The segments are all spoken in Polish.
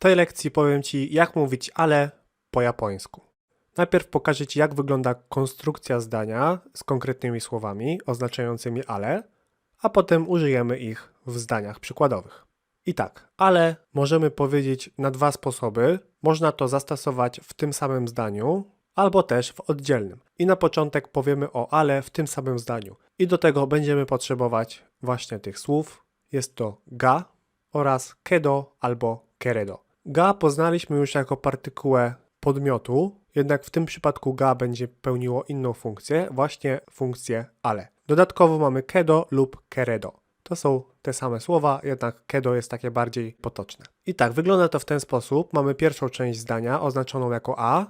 tej lekcji powiem Ci, jak mówić ale po japońsku. Najpierw pokażę Ci, jak wygląda konstrukcja zdania z konkretnymi słowami oznaczającymi ale, a potem użyjemy ich w zdaniach przykładowych. I tak, ale możemy powiedzieć na dwa sposoby. Można to zastosować w tym samym zdaniu, albo też w oddzielnym. I na początek powiemy o ale w tym samym zdaniu. I do tego będziemy potrzebować właśnie tych słów. Jest to ga oraz kedo albo keredo. Ga poznaliśmy już jako partykułę podmiotu, jednak w tym przypadku ga będzie pełniło inną funkcję, właśnie funkcję ale. Dodatkowo mamy kedo lub keredo. To są te same słowa, jednak kedo jest takie bardziej potoczne. I tak, wygląda to w ten sposób. Mamy pierwszą część zdania oznaczoną jako a,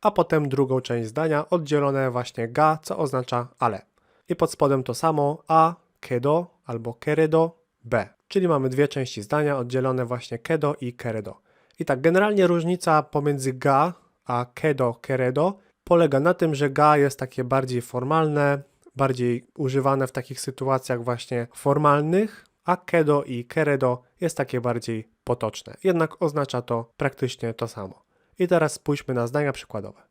a potem drugą część zdania oddzielone właśnie ga, co oznacza ale. I pod spodem to samo a, kedo albo keredo, b. Czyli mamy dwie części zdania oddzielone właśnie kedo i keredo. I tak, generalnie różnica pomiędzy ga a kedo, keredo polega na tym, że ga jest takie bardziej formalne, bardziej używane w takich sytuacjach właśnie formalnych, a kedo i keredo jest takie bardziej potoczne. Jednak oznacza to praktycznie to samo. I teraz spójrzmy na zdania przykładowe.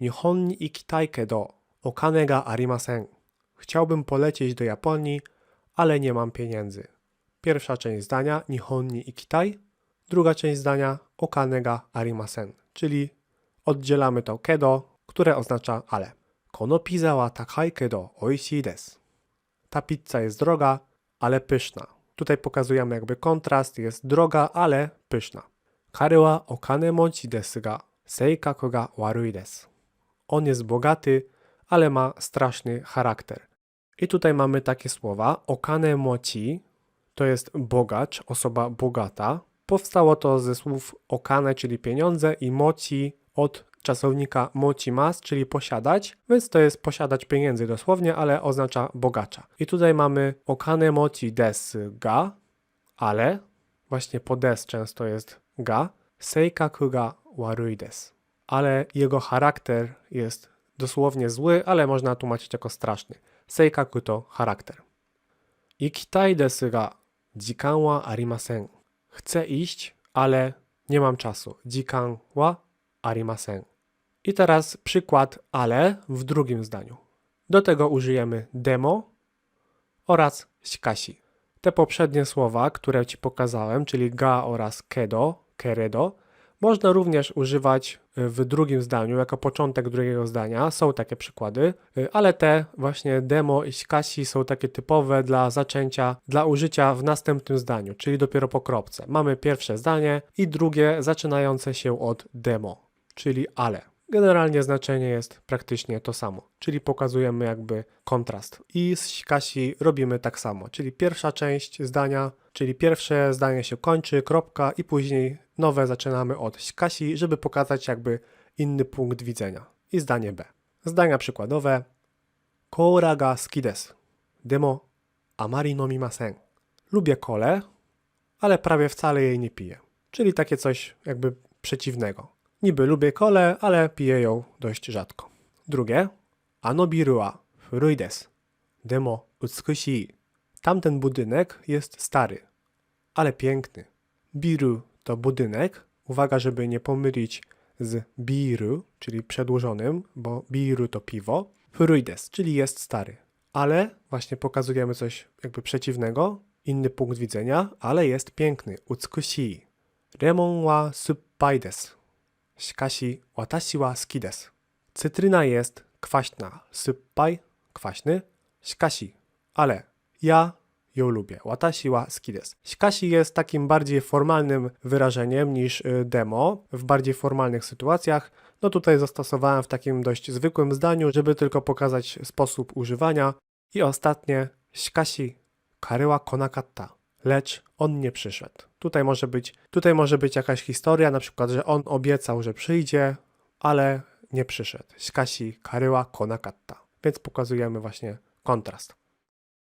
Nihon ni ikitai kedo okane ga arimasen. Chciałbym polecieć do Japonii, ale nie mam pieniędzy. Pierwsza część zdania Nihon ni ikitai, druga część zdania okane ga arimasen, czyli oddzielamy to kedo, które oznacza ale. Kono pizza wa takai kedo oishii desu. Ta pizza jest droga, ale pyszna. Tutaj pokazujemy jakby kontrast, jest droga, ale pyszna. Kare wa okane mochi desu ga seikaku ga warui desu. On jest bogaty, ale ma straszny charakter. I tutaj mamy takie słowa. Okane mochi to jest bogacz, osoba bogata. Powstało to ze słów okane, czyli pieniądze, i mochi od czasownika mochimas, czyli posiadać, więc to jest posiadać pieniędzy dosłownie, ale oznacza bogacza. I tutaj mamy okane mochi desu ga, ale właśnie po des często jest ga, seikaku ga warui desu. Ale jego charakter jest dosłownie zły, ale można tłumaczyć jako straszny. Seikaku to charakter. Ikitai desu ga jikan wa arimasen. Chcę iść, ale nie mam czasu. Jikan wa arimasen. I teraz przykład ale w drugim zdaniu. Do tego użyjemy demo oraz shikashi. Te poprzednie słowa, które Ci pokazałem, czyli ga oraz kedo, keredo, można również używać y, w drugim zdaniu, jako początek drugiego zdania. Są takie przykłady, y, ale te właśnie demo i shikashi są takie typowe dla zaczęcia, dla użycia w następnym zdaniu, czyli dopiero po kropce. Mamy pierwsze zdanie i drugie zaczynające się od demo, czyli ale. Generalnie znaczenie jest praktycznie to samo, czyli pokazujemy jakby kontrast. I z shikashi robimy tak samo, czyli pierwsza część zdania, czyli pierwsze zdanie się kończy, kropka i później nowe zaczynamy od shikashi, żeby pokazać jakby inny punkt widzenia. I zdanie B. Zdania przykładowe. Koura ga suki. Demo amari nomimasen. Lubię kolę, ale prawie wcale jej nie piję. Czyli takie coś jakby przeciwnego. Niby lubię kolę, ale piję ją dość rzadko. Drugie. Ano biru. Demo utsukushii. Tamten budynek jest stary, ale piękny. Biru to budynek. Uwaga, żeby nie pomylić z biru, czyli przedłużonym, bo biru to piwo. Fruides, czyli jest stary. Ale właśnie pokazujemy coś jakby przeciwnego, inny punkt widzenia, ale jest piękny, utsukushii. Remon wa suppai desu. Shikashi watashi wa suki desu. Cytryna jest kwaśna, suppai kwaśny, shikashi, ale ja ją lubię. Watashi wa suki desu. Shikashi jest takim bardziej formalnym wyrażeniem niż y, demo w bardziej formalnych sytuacjach. No tutaj zastosowałem w takim dość zwykłym zdaniu, żeby tylko pokazać sposób używania. I ostatnie, shikashi kare wa konakatta. Lecz on nie przyszedł. Tutaj może być, tutaj może być jakaś historia, na przykład, że on obiecał, że przyjdzie, ale nie przyszedł. Shikashi kare wa konakatta. Więc pokazujemy właśnie kontrast.